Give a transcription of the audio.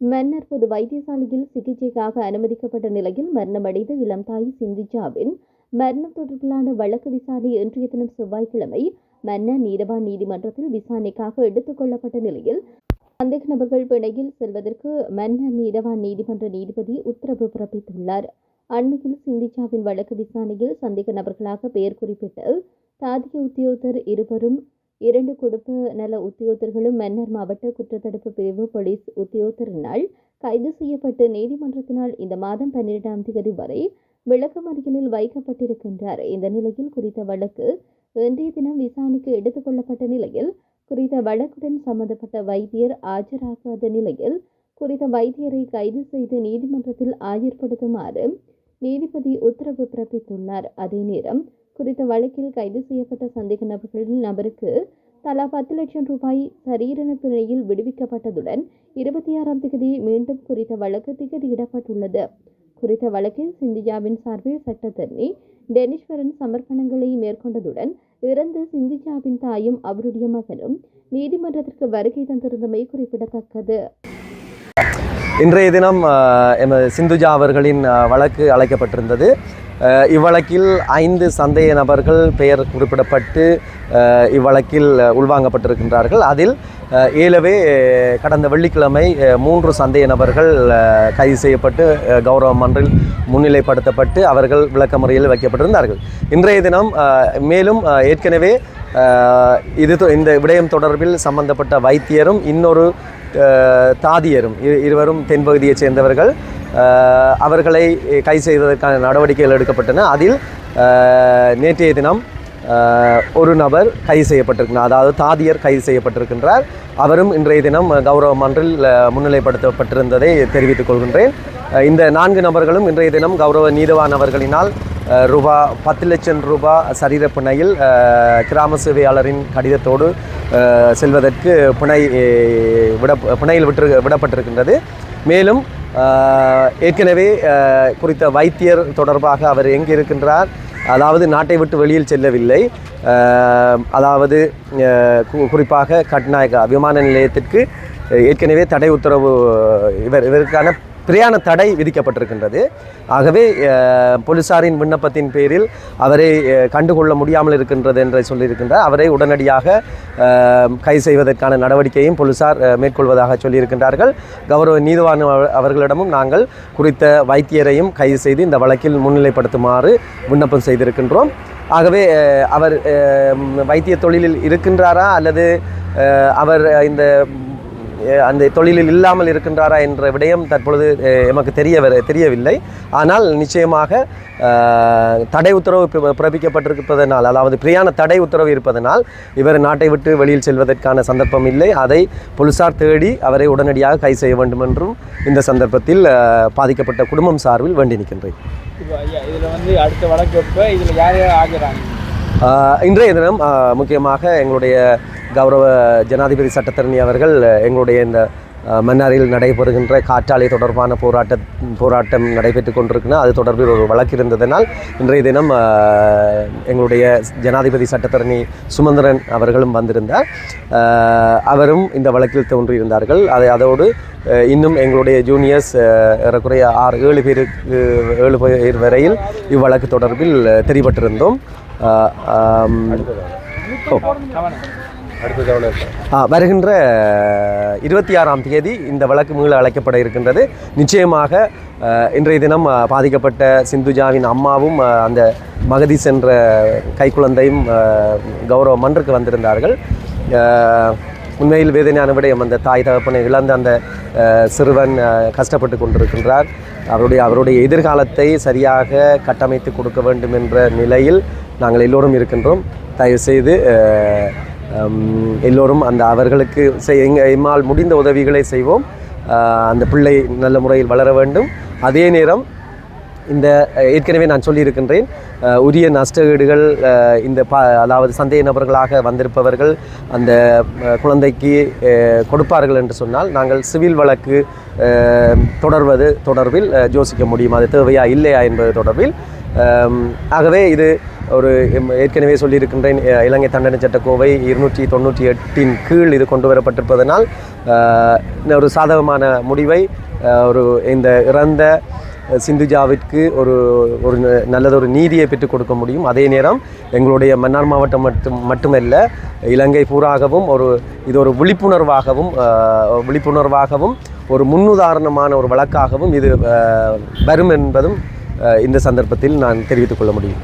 மன்னர் பொது வைத்தியசாலையில் சிகிச்சைக்காக அனுமதிக்கப்பட்ட நிலையில் மரணமடைந்த இளம் தாய் சிந்திஜாவின் மரணம் தொடர்பிலான வழக்கு விசாரணை இன்றைய தினம் செவ்வாய்க்கிழமை மன்னர் நீதவான் நீதிமன்றத்தில் விசாரணைக்காக எடுத்துக் கொள்ளப்பட்ட நிலையில் சந்தேக நபர்கள் பிணையில் செல்வதற்கு மன்னர் நீதவான் நீதிமன்ற நீதிபதி உத்தரவு பிறப்பித்துள்ளார். அண்மையில் சிந்திஜாவின் வழக்கு விசாரணையில் சந்தேக நபர்களாக பெயர் குறிப்பிட்டு தாதிய உத்தியோகத்தர் இருவரும் இரண்டு குடும்ப நல உத்தியோகர்களும் மன்னர் மாவட்ட குற்றத்தடுப்பு பிரிவு போலீஸ் உத்தியோகத்தினால் கைது செய்யப்பட்டு நீதிமன்றத்தினால் இந்த மாதம் பன்னிரெண்டாம் தேதி வரை விளக்கமறியலில் வைக்கப்பட்டிருக்கின்றார். இந்த நிலையில் குறித்த வழக்கு இன்றைய தினம் விசாரணைக்கு எடுத்துக் கொள்ளப்பட்ட நிலையில் குறித்த வழக்குடன் சம்பந்தப்பட்ட வைத்தியர் ஆஜராகாத நிலையில் குறித்த வைத்தியரை கைது செய்து நீதிமன்றத்தில் ஆஜர்படுத்துமாறு நீதிபதி உத்தரவு பிறப்பித்துள்ளார். அதே நேரம் குறித்த வழக்கில் கைது செய்யப்பட்ட சந்தேக நபர்களின் நபருக்கு தலா பத்து லட்சம் ரூபாய் சரீரண பிணையில் விடுவிக்கப்பட்டதுடன் இருபத்தி ஆறாம் தேதி மீண்டும் குறித்த வழக்கு திகதியிடப்பட்டுள்ளது. குறித்த வழக்கில் சிந்திஜாவின் சார்பில் சட்டத்தரணி டெனிஸ்வரன் சமர்ப்பணங்களை மேற்கொண்டதுடன் இறந்து சிந்திஜாவின் தாயும் அவருடைய மகனும் நீதிமன்றத்திற்கு வருகை தந்திருந்தமை குறிப்பிடத்தக்கது. இன்றைய தினம் எமது சிந்துஜா அவர்களின் வழக்கு அழைக்கப்பட்டிருந்தது. இவ்வழக்கில் ஐந்து சந்தேக நபர்கள் பெயர் குறிப்பிடப்பட்டு இவ்வழக்கில் உள்வாங்கப்பட்டிருக்கின்றார்கள். அதில் ஏலவே கடந்த வெள்ளிக்கிழமை மூன்று சந்தேக நபர்கள் கைது செய்யப்பட்டு கௌரவ மன்றில் முன்னிலைப்படுத்தப்பட்டு அவர்கள் விளக்க முறையில் வைக்கப்பட்டிருந்தார்கள். இன்றைய தினம் மேலும் ஏற்கனவே இது தொ- இந்த விடயம் தொடர்பில் சம்பந்தப்பட்ட வைத்தியரும் இன்னொரு தாதியரும் இரு- இருவரும் தென்பகுதியைச் சேர்ந்தவர்கள். அவர்களை கை செய்வதற்கான நடவடிக்கைகள் எடுக்கப்பட்டன. அதில் நேற்றைய தினம் ஒரு நபர் கைது செய்யப்பட்டிருக்கிறார் அதாவது தாதியர் கைது செய்யப்பட்டிருக்கின்றார். அவரும் இன்றைய தினம் கௌரவ மன்றில் முன்னிலைப்படுத்தப்பட்டிருந்ததை தெரிவித்துக் கொள்கின்றேன். இந்த நான்கு நபர்களும் இன்றைய தினம் கௌரவ நீதவான் அவர்களினால் ரூபா பத்து லட்சம் ரூபா சரீர பிணையில் கிராம சேவையாளரின் கடிதத்தோடு செல்வதற்கு பிணை விட பிணையில் விட்டு விடப்பட்டிருக்கின்றது. மேலும் ஏற்கனவே குறித்த வைத்தியர் தொடர்பாக அவர் எங்கே இருக்கின்றார்? அதாவது நாட்டை விட்டு வெளியில் செல்லவில்லை. அதாவது குறிப்பாக கட்நாயகா விமான நிலையத்திற்கு ஏற்கனவே தடை உத்தரவு இவர் இவருக்கான பிரயாண தடை விதிக்கப்பட்டிருக்கின்றது. ஆகவே போலீசாரின் விண்ணப்பத்தின் பேரில் அவரை கண்டுகொள்ள முடியாமல் இருக்கின்றது என்று சொல்லியிருக்கின்றார். அவரை உடனடியாக கை கைது செய்வதற்கான நடவடிக்கையும் போலீசார் மேற்கொள்வதாக சொல்லியிருக்கின்றார்கள். கௌரவ நீதிவான் அவர்களிடமும் நாங்கள் குறித்த வைத்தியரையும் கைது செய்து இந்த வழக்கில் முன்னிலைப்படுத்துமாறு விண்ணப்பம் செய்திருக்கின்றோம். ஆகவே அவர் வைத்திய தொழிலில் இருக்கின்றாரா அல்லது அவர் இந்த அந்த தொழிலில் இல்லாமல் இருக்கின்றாரா என்ற விடயம் தற்பொழுது எமக்கு தெரிய வர தெரியவில்லை. ஆனால் நிச்சயமாக தடை உத்தரவு பிற- பிறப்பிக்கப்பட்டிருப்பதனால் அதாவது பிரியாண தடை உத்தரவு இருப்பதனால் இவர் நாட்டை விட்டு வெளியில் செல்வதற்கான சந்தர்ப்பம் இல்லை. அதை போலீசார் தேடி அவரை உடனடியாக கைது செய்ய வேண்டும் என்றும் இந்த சந்தர்ப்பத்தில் பாதிக்கப்பட்ட குடும்பம் சார்பில் வேண்டி நிற்கின்றேன். இதில் வந்து அடுத்த வழக்கு இதில் யார் யார் ஆகிறாங்க? இன்றைய தினம் முக்கியமாக எங்களுடைய கௌரவ ஜனாதிபதி சட்டத்தரணி அவர்கள் எங்களுடைய இந்த மன்னாரில் நடைபெறுகின்ற காற்றாலை தொடர்பான போராட்ட போராட்டம் நடைபெற்று கொண்டிருக்குன்னா அது தொடர்பில் ஒரு வழக்கு இருந்ததனால் இன்றைய தினம் எங்களுடைய ஜனாதிபதி சட்டத்தரணி சுமந்திரன் அவர்களும் வந்திருந்தார். அவரும் இந்த வழக்கில் தோன்றியிருந்தார்கள். அதை அதோடு இன்னும் எங்களுடைய ஜூனியர்ஸ் ஏறக்குறைய ஆறு ஏழு பேருக்கு ஏழு பேர் வரையில் இவ்வழக்கு தொடர்பில் ஆம், ஓ. வருகின்ற இருபத்தி ஆறாம் தேதி இந்த வழக்கு மீள அழைக்கப்பட இருக்கின்றது. நிச்சயமாக இன்றைய தினம் பாதிக்கப்பட்ட சிந்துஜாவின் அம்மாவும் அந்த மகதி சென்ற கைக்குழந்தையும் கௌரவ மன்றுக்கு வந்திருந்தார்கள். உண்மையில் வேதனையான விடயம் அந்த தாய் தகப்பனை இழந்த அந்த சிறுவன் கஷ்டப்பட்டு கொண்டிருக்கின்றார். அவருடைய அவருடைய எதிர்காலத்தை சரியாக கட்டமைத்து கொடுக்க வேண்டும் என்ற நிலையில் நாங்கள் எல்லோரும் இருக்கின்றோம். தயவுசெய்து எல்லோரும் அந்த அவர்களுக்கு செய் எங்கள் எம்மால் முடிந்த உதவிகளை செய்வோம். அந்த பிள்ளை நல்ல முறையில் வளர வேண்டும். அதே நேரம் இந்த ஏற்கனவே நான் சொல்லியிருக்கின்றேன் உரிய நஷ்டஈடுகள் இந்த ப அதாவது சந்தேக நபர்களாக வந்திருப்பவர்கள் அந்த குழந்தைக்கு கொடுப்பார்கள் என்று சொன்னால் நாங்கள் சிவில் வழக்கு தொடர்வது தொடர்பில் யோசிக்க முடியும்? அது தேவையா இல்லையா என்பது தொடர்பில் ஆகவே இது ஒரு எம்- ஏற்கனவே சொல்லியிருக்கின்றேன் இலங்கை தண்டனை சட்டக்கோவை இருநூற்றி தொண்ணூற்றி எட்டின் கீழ் இது கொண்டு வரப்பட்டிருப்பதனால் ஒரு சாதகமான முடிவை ஒரு இந்த இறந்த சிந்துஜாவிற்கு ஒரு ஒரு ந- நல்லதொரு நீதியை பெற்றுக் கொடுக்க முடியும். அதே நேரம் எங்களுடைய மன்னார் மாவட்டம் மட்டும் மட்டுமல்ல இலங்கை பூராகவும் ஒரு இது ஒரு விழிப்புணர்வாகவும் விழிப்புணர்வாகவும் ஒரு முன்னுதாரணமான ஒரு வழக்காகவும் இது வரும் என்பதும் இந்த சந்தர்ப்பத்தில் நான் தெரிவித்துக் கொள்ள முடியும்.